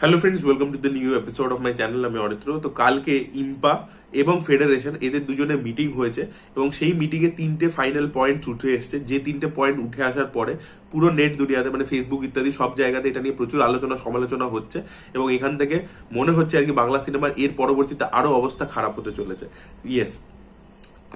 Hello friends welcome to the new episode of my channel আমি অরিত্র। তো কালকে IMPA এবং ফেডারেশন এদের দুজনে মিটিং হয়েছে এবং সেই মিটিংয়ে তিনটে ফাইনাল পয়েন্টস উঠে এসছে। যে তিনটে পয়েন্ট উঠে আসার পরে পুরো নেট দুনিয়াতে মানে ফেসবুক ইত্যাদি সব জায়গাতে এটা নিয়ে প্রচুর আলোচনা, সমালোচনা হচ্ছে এবং এখান থেকে মনে হচ্ছে আর কি বাংলা সিনেমার এর পরবর্তীতে আরও অবস্থা খারাপ হতে চলেছে। ইয়েস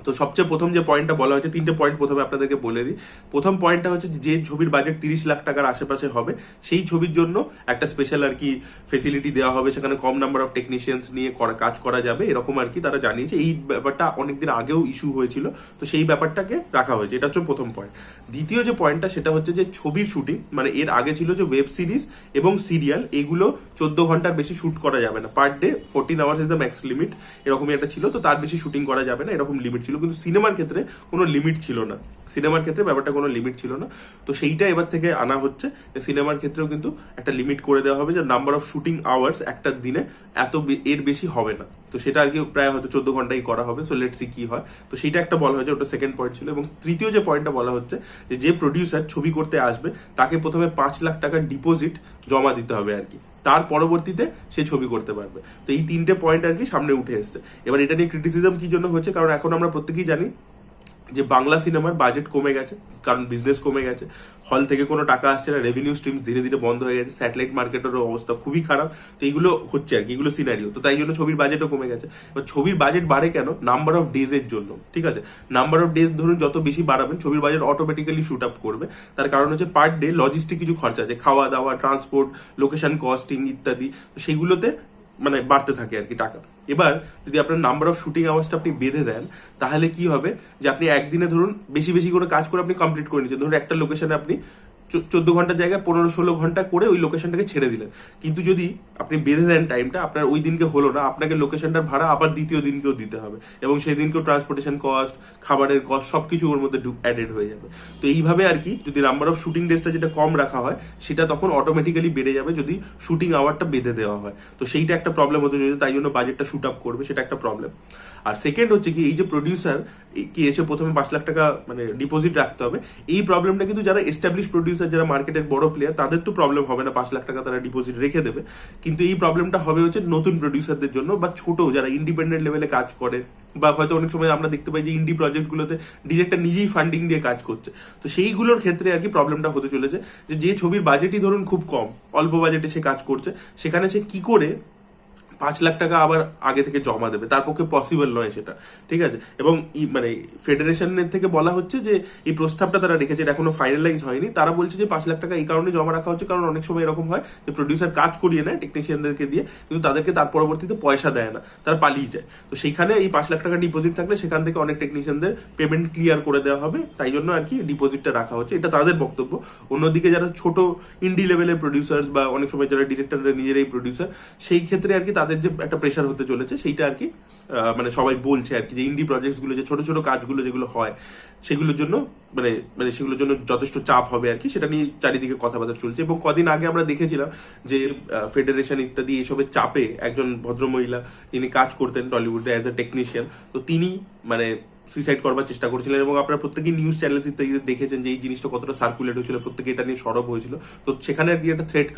তো সবচেয়ে প্রথম যে পয়েন্টটা বলা হয়েছে, তিনটে পয়েন্ট প্রথমে আপনাদেরকে বলে দিই। প্রথম পয়েন্টটা হচ্ছে যে ছবির বাজেট তিরিশ লাখ টাকার আশেপাশে হবে, সেই ছবির জন্য একটা স্পেশাল আর কি ফেসিলিটি দেওয়া হবে। সেখানে কম নাম্বার অফ টেকনিশিয়ানস নিয়ে কাজ করা যাবে, এরকম আর কি তারা জানিয়েছে। এই ব্যাপারটা অনেকদিন আগেও ইস্যু হয়েছিল, তো সেই ব্যাপারটাকে রাখা হয়েছে। এটা হচ্ছে প্রথম পয়েন্ট দ্বিতীয় যে পয়েন্টটা সেটা হচ্ছে যে ছবির শুটিং মানে এর আগে ছিল যে ওয়েব সিরিজ এবং সিরিয়াল এগুলো চোদ্দ ঘণ্টার বেশি শুট করা যাবে না। Per day fourteen hours is the max limit এরকমই একটা ছিল, তো তার বেশি শুটিং করা যাবে না, এরকম লিমিট ছিল, কিন্তু সিনেমার ক্ষেত্রে কোনো লিমিট ছিল না। সিনেমার ক্ষেত্রে ব্যাপারটা কোনো লিমিট ছিল না। তো সেইটা এবার থেকে আনা হচ্ছে সিনেমার ক্ষেত্রেও কিন্তু একটা লিমিট করে দেওয়া হবে যে নাম্বার অফ শুটিং আওয়ার্স একটা দিনে এত এর বেশি হবে না। তো সেটা আর কি প্রায় হয়তো চোদ্দ ঘন্টাই করা হবে। সো লেট সি কি হয়। তো সেইটা একটা বলা হয়েছে, ওটা সেকেন্ড পয়েন্ট ছিল। এবং তৃতীয় যে পয়েন্টটা বলা হচ্ছে যে যে প্রডিউসার ছবি করতে আসবে, তাকে প্রথমে পাঁচ লাখ টাকার ডিপোজিট জমা দিতে হবে আর কি। তার পরবর্তীতে সে ছবি করতে পারবে। তো এই তিনটে পয়েন্ট আর কি সামনে উঠে এসছে। এবার এটা নিয়ে ক্রিটিসিজম কি জন্য হচ্ছে? কারণ এখন আমরা প্রত্যেকেই জানি যে বাংলা সিনেমার বাজেট কমে গেছে, কারণ বিজনেস কমে গেছে। হল থেকে কোনো টাকা আসছে না রেভিনিউ স্ট্রিমস ধীরে ধীরে বন্ধ হয়ে গেছে স্যাটেলাইট মার্কেটেরও অবস্থা খুবই খারাপ। তো এইগুলো হচ্ছে আর কি, এগুলো সিনারিও তো তাই জন্য ছবির বাজেটও কমে গেছে। এবার ছবির বাজেট বাড়ে কেন? নাম্বার অফ ডেজ এর জন্য, ঠিক আছে? নাম্বার অফ ডেজ ধরুন যত বেশি বাড়াবেন, ছবির বাজেট অটোমেটিক্যালি শুট আপ করবে। তার কারণ হচ্ছে পার ডে লজিস্টিক কিছু খরচা আছে, খাওয়া দাওয়া ট্রান্সপোর্ট লোকেশন কস্টিং ইত্যাদি। তো সেইগুলোতে মানে বাড়তে থাকে আর কি টাকা। এবার যদি আপনার নাম্বার অফ শুটিং আওয়ার্সটা আপনি বেঁধে দেন, তাহলে কি হবে যে আপনি একদিনে ধরুন বেশি বেশি করে কাজ করে আপনি কমপ্লিট করে নিচ্ছেন ধরুন একটা লোকেশনে আপনি চোদ্দ ঘণ্টার জায়গায় পনেরো ষোলো ঘণ্টা করে ওই লোকেশনটাকে ছেড়ে দিলেন। কিন্তু যদি আপনি বেঁধে দেন টাইমটা আপনার ওই দিনকে হলো না, আপনাকে লোকেশনটার ভাড়া আবার দ্বিতীয় দিনকেও দিতে হবে। এবং সেই দিনকেও ট্রান্সপোর্টেশন কস্ট খাবারের কস্ট সব কিছু ওর মধ্যে অ্যাডেড হয়ে যাবে। তো এইভাবে আর কি, যদি নাম্বার অফ শুটিং ডেজটা যেটা কম রাখা হয়, সেটা তখন অটোমেটিক্যালি বেড়ে যাবে যদি শুটিং আওয়ারটা বেঁধে দেওয়া হয়। তো সেইটা একটা প্রবলেম হতে চলেছে, তাই জন্য বাজেটটা শুট আপ করবে, সেটা একটা প্রবলেম আর সেকেন্ড হচ্ছে কি, এই যে প্রডিউসার কি এসে প্রথমে পাঁচ লাখ টাকা মানে ডিপোজিট রাখতে হবে, এই প্রবলেমটা কিন্তু যারা এস্টাবলিশ প্রডিউসার যারা মার্কেটের বড় প্লেয়ার তাদের তো প্রবলেম হবে না, পাঁচ লাখ টাকা তারা ডিপোজিট রেখে দেবে। কিন্তু এই প্রবলেমটা হবে হচ্ছে নতুন প্রডিউসারদের জন্য বা ছোট যারা ইন্ডিপেন্ডেন্ট লেভেলে কাজ করে বা হয়তো অনেক সময় আমরা দেখতে পাই যে ইন্ডি প্রজেক্টগুলোতে ডিরেক্টর নিজেই ফান্ডিং দিয়ে কাজ করছে। তো সেইগুলোর ক্ষেত্রে আর কি প্রবলেমটা হতে চলেছে যে যে ছবির বাজেটই ধরুন খুব কম, অল্প বাজেটে সে কাজ করছে, সেখানে সে কি করে পাঁচ লাখ টাকা আবার আগে থেকে জমা দেবে। তার পক্ষে পসিবল নয় সেটা, ঠিক আছে? এবং মানে ফেডারেশনের থেকে বলা হচ্ছে যে, এই প্রস্তাবটা তারা রেখেছে, এটা এখনও ফাইনালাইজ হয়নি। তারা বলছে যে, পাঁচ লাখ টাকা এই কারণে জমা রাখা হচ্ছে, কারণ অনেক সময় এরকম হয় যে প্রডিউসার কাজ করিয়ে নেয় টেকনিশিয়ানদেরকে দিয়ে, কিন্তু তাদেরকে তার পরবর্তীতে পয়সা দেয় না, তারা পালিয়ে যায়। তো সেইখানে এই পাঁচ লাখ টাকা ডিপোজিট থাকলে সেখান থেকে অনেক টেকনিশিয়ানদের পেমেন্ট ক্লিয়ার করে দেওয়া হবে, তাই জন্য আর কি ডিপোজিটটা রাখা হচ্ছে। এটা তাদের বক্তব্য। অন্যদিকে যারা ছোট ইন্ডি লেভেলের প্রডিউসার্স বা অনেক সময় যারা ডিরেক্টররা নিজেরাই প্রডিউসার সেই ক্ষেত্রে আর কি তাদের যে একটা প্রেশার হতে চলেছে, সেইটা আর কি মানে সবাই বলছে আর কি যে ইন্ডি প্রজেক্টসগুলো যে ছোট ছোট কাজগুলো যেগুলো হয়, সেগুলোর জন্য মানে মানে সেগুলোর জন্য যথেষ্ট চাপ হবে আর কি সেটা নিয়ে চারিদিকে কথাবার্তা চলছে। এবং কদিন আগে আমরা দেখেছিলাম যে ফেডারেশন ইত্যাদি এসবের চাপে একজন ভদ্রমহিলা, যিনি কাজ করতেন টলিউডে অ্যাজ এ টেকনিশিয়ান তো তিনি মানে সুইসাইড করবার চেষ্টা করেছিলেন এবং আপনারা প্রত্যেকেই নিউজ চ্যানেল দেখেছেন যে এই জিনিসটা কতটা সার্কুলেট হয়েছিল, প্রত্যেকে এটা নিয়ে সরব হয়েছিল। তো সেখানে আর কি একটা থ্রেড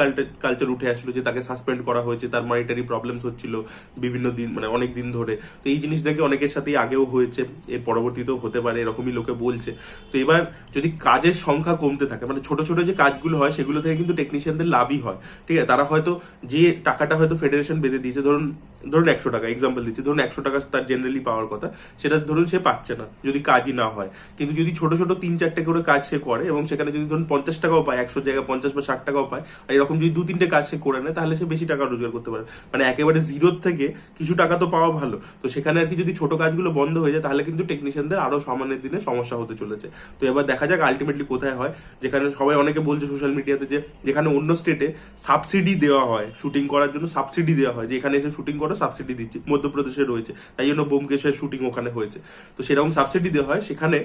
কালচার উঠে আসলো যে তাকে সাসপেন্ড করা হয়েছে, তার মনিটারি প্রবলেমস হচ্ছিল বিভিন্ন দিন মানে অনেক দিন ধরে। তো এই জিনিসটাকে অনেকের সাথেই আগেও হয়েছে, এর পরবর্তীতেও হতে পারে, এরকমই লোকে বলছে। তো এবার যদি কাজের সংখ্যা কমতে থাকে মানে ছোট ছোট যে কাজগুলো হয়, সেগুলো থেকে কিন্তু টেকনিশিয়ানদের লাভই হয়। ঠিক আছে, তারা হয়তো যে টাকাটা হয়তো ফেডারেশন বেঁধে দিয়েছে, ধরুন ধরুন একশো টাকা এক্সাম্পল দিচ্ছি, ধরুন একশো টাকা তার জেনারেলি পাওয়ার কথা, সেটা ধরুন সে পাচ্ছে না, যদি কাজই না হয়। কিন্তু যদি ছোট ছোট তিন, চারটে করে কাজ সে করে এবং সেখানে যদি ধরুন পঞ্চাশ টাকাও পায়, একশো জায়গায় পঞ্চাশ বা ষাট টাকাও পায়, আর এরকম যদি দু তিনটে কাজ সে করে নেয়, তাহলে সে বেশি টাকা রোজগার করতে পারে। মানে একেবারে জিরোর থেকে কিছু টাকা তো পাওয়া ভালো। তো সেখানে আর কি যদি ছোট কাজগুলো বন্ধ হয়ে যায়, তাহলে কিন্তু টেকনিশিয়ানদের আরও সামানের দিনে সমস্যা হতে চলেছে। তো এবার দেখা যাক আলটিমেটলি কোথায় হয়। যেখানে সবাই অনেকে বলছে সোশ্যাল মিডিয়াতে যে, যেখানে অন্য স্টেটে সাবসিডি দেওয়া হয় শুটিং করার জন্য সাবসিডি দেওয়া হয় যে এখানে এসে শুটিং করো সাবসিডি দিচ্ছি, মধ্যপ্রদেশে রয়েছে, তাই জন্য বোমকেশের শুটিং ওখানে হয়েছে। তো সেরকম সাবসিডি দেওয়া হয়, সেখানে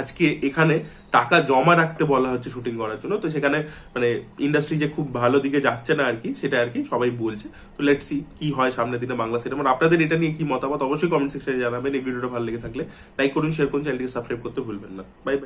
আজকে এখানে টাকা জমা রাখতে বলা হচ্ছে শুটিং করার জন্য, তো সেখানে মানে ইন্ডাস্ট্রি যে খুব ভালো দিকে যাচ্ছে না আর কি সেটা আর কি সবাই বলছে। তো লেটস সি কি হয় সামনের দিনে বাংলা সিনেমার আপনাদের এটা নিয়ে কি মতামত, অবশ্যই কমেন্ট সেকশনে জানাবেন, এই ভিডিওটা ভালো লেগে থাকলে লাইক করুন শেয়ার করুন চ্যানেলটিকে সাবস্ক্রাইব করতে ভুলবেন না। Bye bye